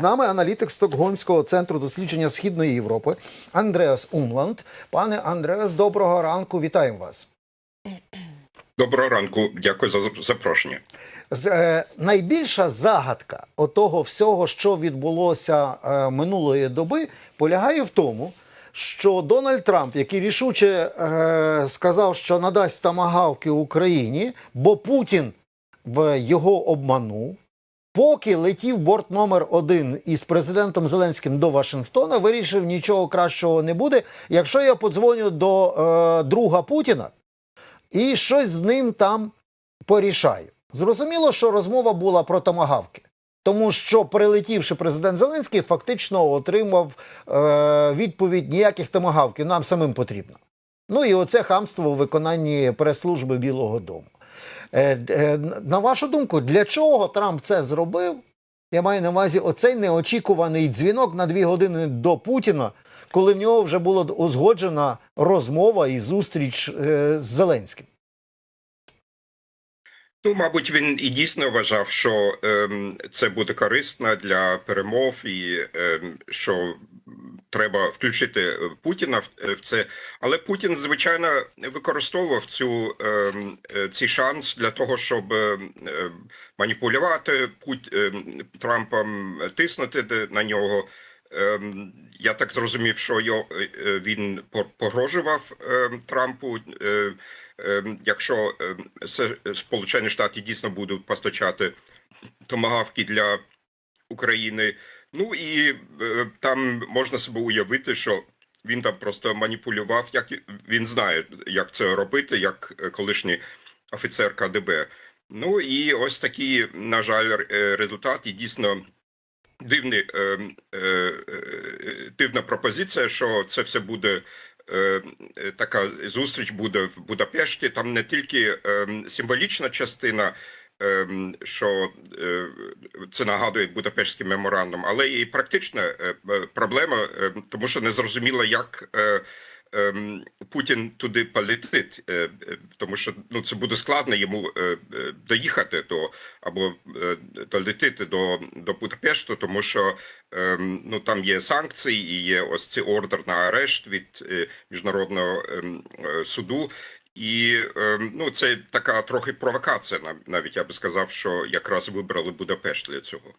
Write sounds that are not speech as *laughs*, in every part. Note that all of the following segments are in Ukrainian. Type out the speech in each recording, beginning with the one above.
З нами аналітик Стокгольмського центру дослідження Східної Європи Андреас Умланд. Пане Андреас, доброго ранку. Вітаємо вас. Доброго ранку, дякую за запрошення. Е, найбільша загадка отого всього, що відбулося е, минулої доби, полягає в тому, що Дональд Трамп, який рішуче е, сказав, що надасть тамагавки Україні, бо Путін в його обманув. Поки летів борт номер один із президентом Зеленським до Вашингтона, вирішив нічого кращого не буде. Якщо я подзвоню до е, друга Путіна і щось з ним там порішаю. Зрозуміло, що розмова була про томагавки. Тому що, прилетівши президент Зеленський, фактично отримав е, відповідь ніяких томагавків, нам самим потрібно. Ну і оце хамство у виконанні прес-служби Білого Дому. Е, е, на вашу думку, для чого Трамп це зробив? Я маю на увазі оцей неочікуваний дзвінок на дві години до Путіна, коли в нього вже була узгоджена розмова і зустріч е, з Зеленським. Ну, мабуть, він і дійсно вважав, що ем, це буде корисно для перемов, і ем, що треба включити е, Путіна в, е, в це. Але Путін, звичайно, використовував цю ем, е, цей шанс для того, щоб ем, маніпулювати Пут, ем, Трампом, тиснути на нього. Ем, Я так зрозумів, що його, е, е, він по- погрожував ем, Трампу. е, ем, Якщо Сполучені Штати дійсно будуть постачати томагавки для України. Ну і там можна собі уявити, що він там просто маніпулював, як він знає, як це робити, як колишній офіцер КДБ. Ну і ось такий, на жаль, р- результат і дійсно дивний, е, е, е, дивна пропозиція, що це все буде. е, е, Така зустріч буде в Будапешті. Там не тільки символічна частина, що це нагадує Будапештський меморандум, але і практична проблема, тому що не зрозуміло, як ем, Путін туди полетить, е, е, тому що ну це буде складно йому е, доїхати до або е, до, до Будапешту, тому що ем, ну там є санкції і є ось цей ордер на арешт від міжнародного ем, суду. І ну це така трохи провокація. нав- Навіть я би сказав, що якраз вибрали Будапешт для цього.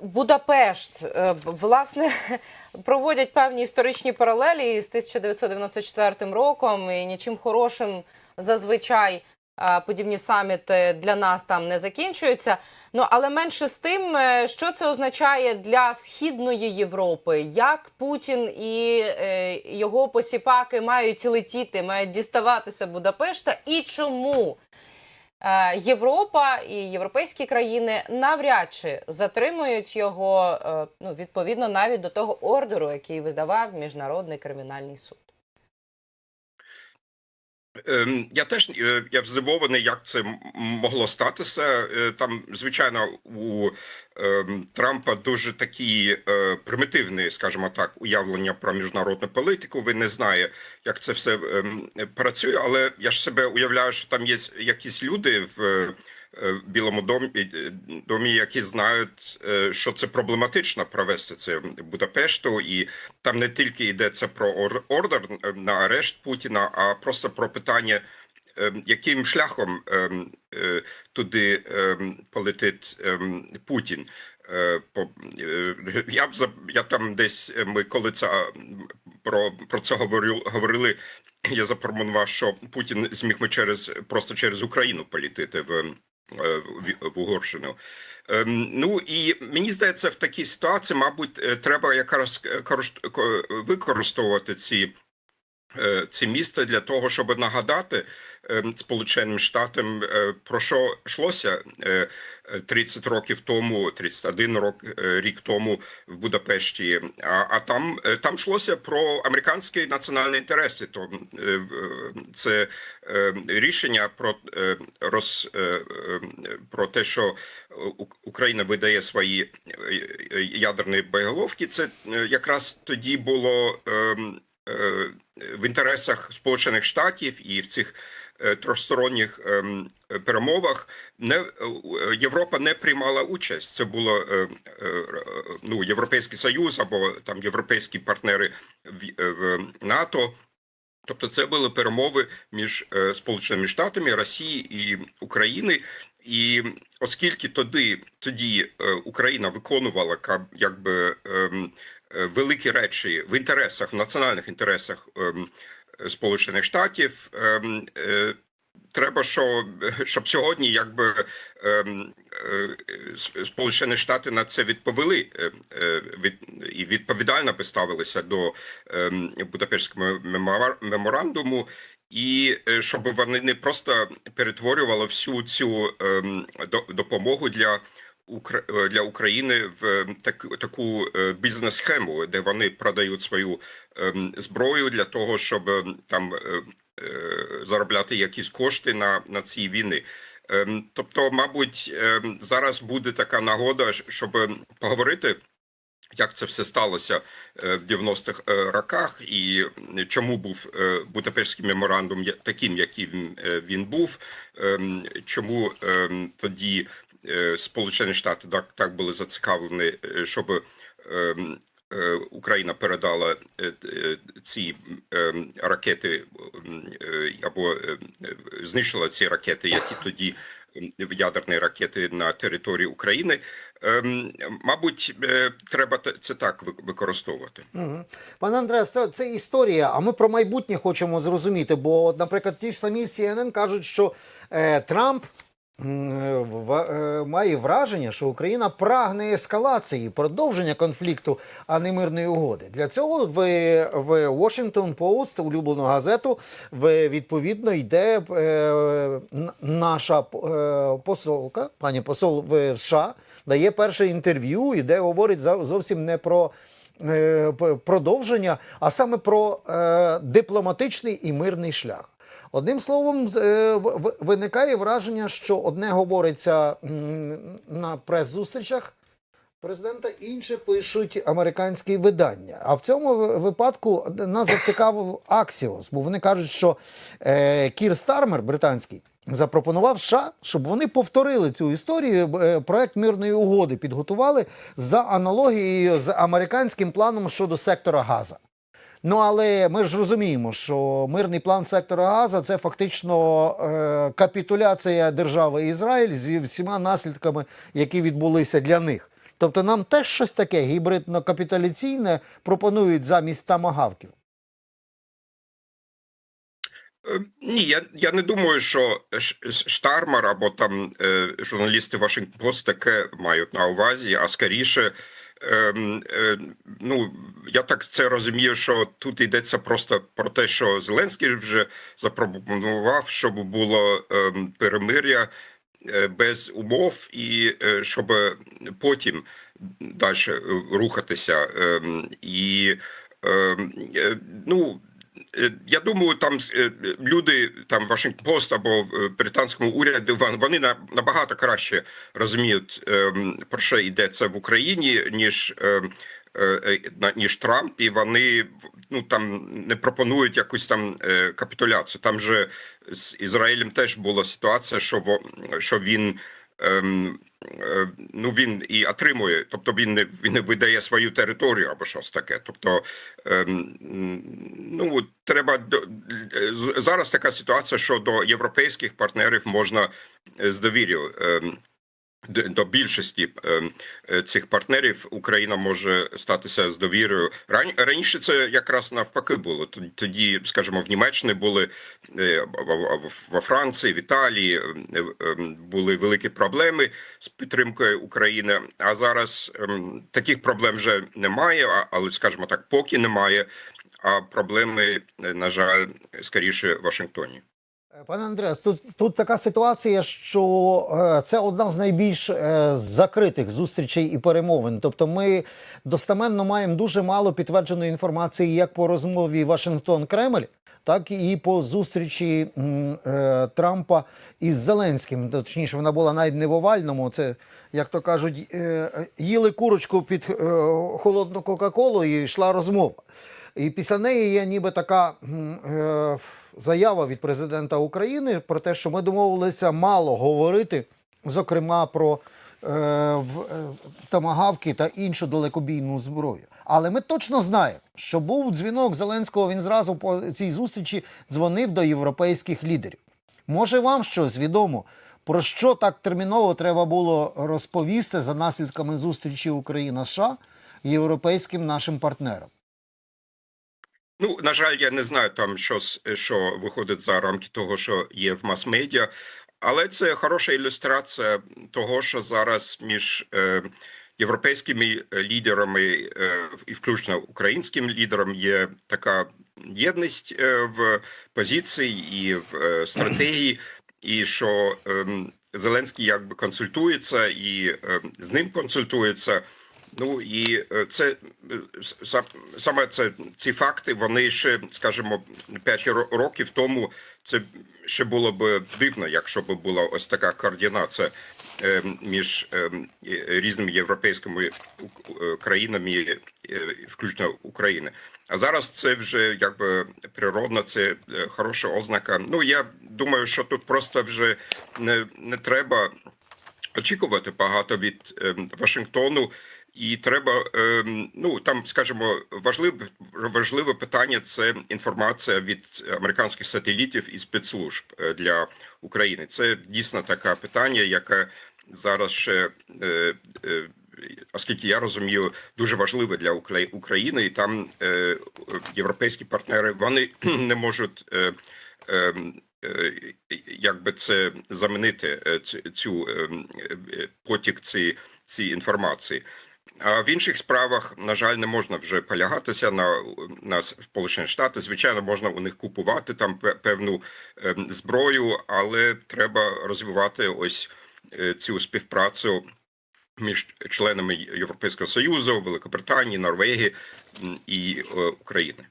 Будапешт, е, власне, *laughs* проводять певні історичні паралелі з 1994 роком, і нічим хорошим зазвичай е, подібні саміти для нас там не закінчуються. Ну але менше з тим, е, що це означає для східної Європи, як Путін і його посіпаки мають летіти, мають діставатися Будапешта, і чому Європа і європейські країни навряд чи затримують його е, ну відповідно навіть до того ордеру, який видавав міжнародний кримінальний суд. Ем, Я теж е, я здивований, як це могло статися. Е, Там, звичайно, у ем, Трампа дуже такі е, примітивні, скажімо так, уявлення про міжнародну політику. Він не знає, як це все ем, працює. Але я ж себе уявляю, що там є якісь люди в. Е, Білому домі, е, домі, які знають, е, що це проблематично провести це в Будапешту, і там не тільки йдеться про ордер на арешт Путіна, а просто про питання, яким шляхом туди полетить Путін. Я б я там десь ми коли це про, про це говорили. Я запропонував, що Путін зміг би через просто через Україну політити в, в, в Угорщину. Ем, Ну і мені здається, в такій ситуації, мабуть, е, треба якраз е, використовувати ці. Е, Це місто для того, щоб нагадати ем, Сполученим Штатам е, про що йшлося е, е, 30 років тому, 31 рок е, рік тому в Будапешті. А, а там е, там йшлося про американські національні інтереси. То е, це е, рішення про е, роз е, е, про те, що Україна видає свої е, е, ядерні боєголовки. Це е, якраз тоді було ем, е, в інтересах Сполучених Штатів і в цих е, тристоронніх ем, е, перемовах не е, е, Європа не приймала участь. Це було е, е, е, ну Європейський Союз або там європейські партнери в, е, НАТО. Тобто, це були перемови між е, Сполученими Штатами, Росії і України. І оскільки тоді, тоді е, Україна виконувала якби ем, е, великі речі в інтересах, в національних інтересах ем, Сполучених Штатів, ем, е, треба, що, щоб сьогодні якби ем, е, Сполучені Штати на це відповіли е, е, від, і відповідально поставилися до Будапештського меморандуму. І е, щоб вони не просто перетворювали всю цю допомогу для е, для України в ем, так, таку е, бізнес-схему, де вони продають свою ем, зброю для того, щоб ем, там е, е, заробляти якісь кошти на, на цій війни. Тобто, мабуть, зараз буде така нагода, щоб поговорити. Як це все сталося е, в 90-х е, роках, і чому був е, Будапештський меморандум таким, яким е, він був? Чому тоді е, Сполучені Штати так, так були зацікавлені, е, щоб е, Україна передала е, е, ці ракети е, або е, е, знищила ці ракети, які тоді ядерні ракети на території України. Мабуть, е, треба це так використовувати. Угу. Пане Андреас, це, це історія, а ми про майбутнє хочемо зрозуміти. Бо, наприклад, ті ж самі CNN кажуть, що е, Трамп е, має враження, що Україна прагне ескалації, продовження конфлікту, а не мирної угоди. Для цього в, Washington Post, улюблену газету, відповідно йде е, наша е, посолка, пані посол в США, дає перше інтерв'ю, і де говорить зовсім не про е, продовження, а саме про е, дипломатичний і мирний шлях. Одним словом, е, виникає враження, що одне говориться на прес-зустрічах президента, інше пишуть американські видання. А в цьому випадку нас зацікавив Аксіос, бо вони кажуть, що е, Кір Стармер, британський, запропонував США, щоб вони повторили цю історію. е, Проект мирної угоди підготували за аналогією з американським планом щодо сектора Газа. Ну але ми ж розуміємо, що мирний план сектора Газа це фактично е, капітуляція держави Ізраїль зі всіма наслідками, які відбулися для них. Тобто нам теж щось таке гібридно-капіталіційне пропонують замість тамагавків. Е, Ні, я, я не думаю, що Штармар або там е, журналісти Washington Post таке мають на увазі, а скоріше, ем, е, ну я так це розумію, що тут йдеться просто про те, що Зеленський вже запропонував, щоб було ем, перемир'я е, без умов, і е, щоб потім далі рухатися. Ем, І ем, е, ну. Е, Я думаю, там е, люди там Washington Post або британському уряді вон- вони на- набагато краще розуміють ем, про що йдеться в Україні, ніж ем, е, е, ніж Трамп, і вони ну там не пропонують якусь там е, капітуляцію. Там же з Ізраїлем теж була ситуація, що що він. Ем, е, Ну він і отримує, тобто він не він не видає свою територію або щось таке. Тобто, ем, ну треба зараз така ситуація, що до європейських партнерів можна е, з довір'ю. До- більшості ем, е, цих партнерів Україна може статися з довірою. Ран- Раніше це якраз навпаки було. Тоді, скажімо, в Німеччині були е, во Франції, в Італії ем, е, ем, були великі проблеми з підтримкою України. А зараз таких проблем вже немає, але, скажімо так, поки немає. А проблеми, на жаль, скоріше в Вашингтоні. Пане Андреас, тут, тут така ситуація, що е, це одна з найбільш е, закритих зустрічей і перемовин. Тобто, ми достеменно маємо дуже мало підтвердженої інформації як по розмові Вашингтон-Кремль, так і по зустрічі е, Трампа із Зеленським. Точніше, вона була навіть не в овальному. Це, як то кажуть, їли курочку під холодну Кока-Колу і йшла розмова. І після неї є ніби така е, заява від президента України про те, що ми домовилися мало говорити, зокрема про е, е, томагавки та іншу далекобійну зброю. Але ми точно знаємо, що був дзвінок Зеленського. Він зразу по цій зустрічі дзвонив до європейських лідерів. Може, вам щось відомо, про що так терміново треба було розповісти за наслідками зустрічі Україна США європейським нашим партнерам? Ну, на жаль, я не знаю там, що, що виходить за рамки того, що є в мас-медіа, але це хороша ілюстрація того, що зараз між е, європейськими лідерами е, і включно українським лідером є така єдність е, в позиції і в е, стратегії, і що ем, Зеленський якби консультується і е, з ним консультується. Ну і е, це е, саме це ці факти. Вони ще, скажімо, 5 років тому це ще було б дивно, якщо б була ось така координація е, між е, е, різними європейськими е, країнами, включно України. А зараз це вже якби природно, це хороша ознака. Ну я думаю, що тут просто вже не, не треба очікувати багато від е, Вашингтону. І треба, ем, ну там, скажімо, важливе важливе питання це інформація від американських сателітів і спецслужб е, для України. Це дійсно таке питання, яке зараз ще, е, е, оскільки я розумію, дуже важливе для України, і там європейські партнери вони *clears throat* не можуть. Ем, Якби це замінити цю- ем, потік цієї цієї інформації. А в інших справах, на жаль, не можна вже полягатися на, на Сполучені Штати. Звичайно, можна у них купувати там певну ем, зброю, але треба розвивати ось е, цю співпрацю між членами Європейського Союзу, Великобританії, Норвегії і е, України.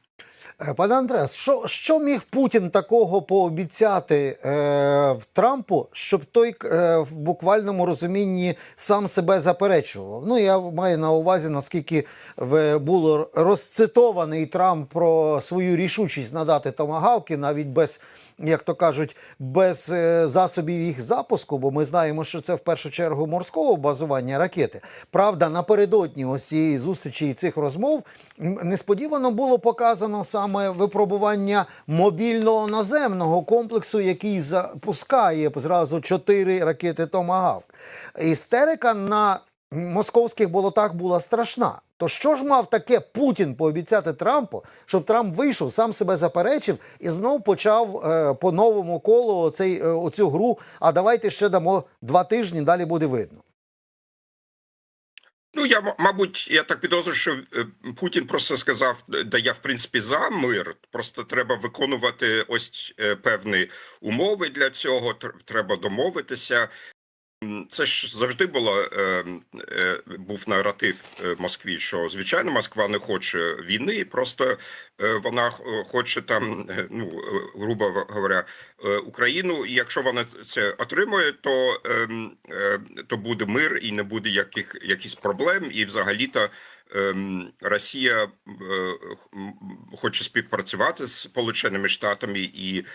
Е, Пане Андреас, що, що міг Путін такого пообіцяти е, Трампу, щоб той е, в буквальному розумінні сам себе заперечував? Ну я маю на увазі, наскільки в- було розцитований Трамп про свою рішучість надати томагавки, навіть без, як то кажуть, без е, засобів їх запуску, бо ми знаємо, що це в першу чергу морського базування ракети. Правда, напередодні ось цієї зустрічі і цих розмов несподівано було показано саме випробування мобільного наземного комплексу, який запускає зразу чотири ракети Томагавк. Істерика на московських болотах була страшна. То що ж мав таке Путін пообіцяти Трампу, щоб Трамп вийшов, сам себе заперечив і знов почав е, по новому колу оцей, е, оцю гру. А давайте ще дамо два тижні, далі буде видно. Ну я мабуть, я так підозрюю, що е, Путін просто сказав, да я в принципі за мир. Просто треба виконувати ось е, певні умови для цього. тр- Треба домовитися. Це ж завжди було е, е, був наратив е, Москві, що звичайно Москва не хоче війни, просто е, вона х- хоче там, е, ну е, грубо говоря, е, Україну. І якщо вона це отримує, то, е, е, то буде мир і не буде яких якихось проблем. І взагалі-то ем, Росія е, хоче співпрацювати з Сполученими Штатами, і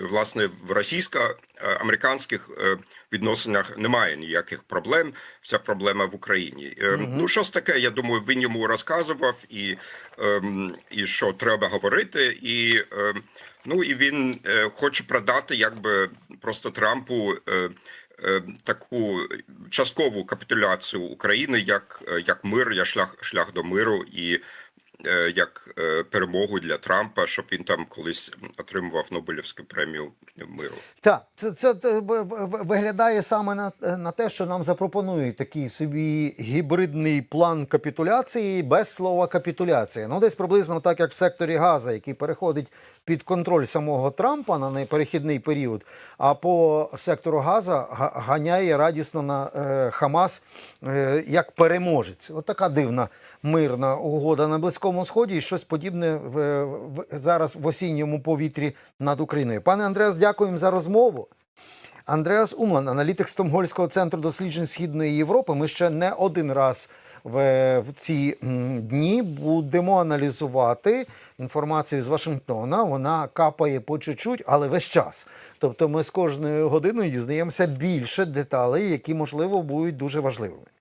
власне в російсько-американських е, відносинах немає ніяких проблем. Вся проблема в Україні. Ем, Мгм. Ну щось таке, я думаю, він йому розказував і, ем, і що треба говорити, і ем, ну і він е, хоче продати, якби просто Трампу. Е, Таку часткову капітуляцію України як, е, як мир, як шлях шлях до миру і е, як перемогу для Трампа, щоб він там колись отримував Нобелівську премію миру. Так, це, це, це виглядає саме на, на те, що нам запропонують такий собі гібридний план капітуляції без слова капітуляція. Ну, десь приблизно так, як в секторі Газа, який переходить під контроль самого Трампа на неперехідний період, а по сектору Газа ганяє радісно на е, Хамас е, як переможець. От така дивна мирна угода на Близькому Сході і щось подібне зараз в осінньому повітрі над Україною. Пане Андреас, дякуємо за розмову. Андреас Умлан, аналітик Стомгольського центру досліджень Східної Європи. Ми ще не один раз в, ці дні будемо аналізувати інформацію з Вашингтона. Вона капає по чуть-чуть, але весь час. Тобто ми з кожною годиною дізнаємося більше деталей, які можливо будуть дуже важливими.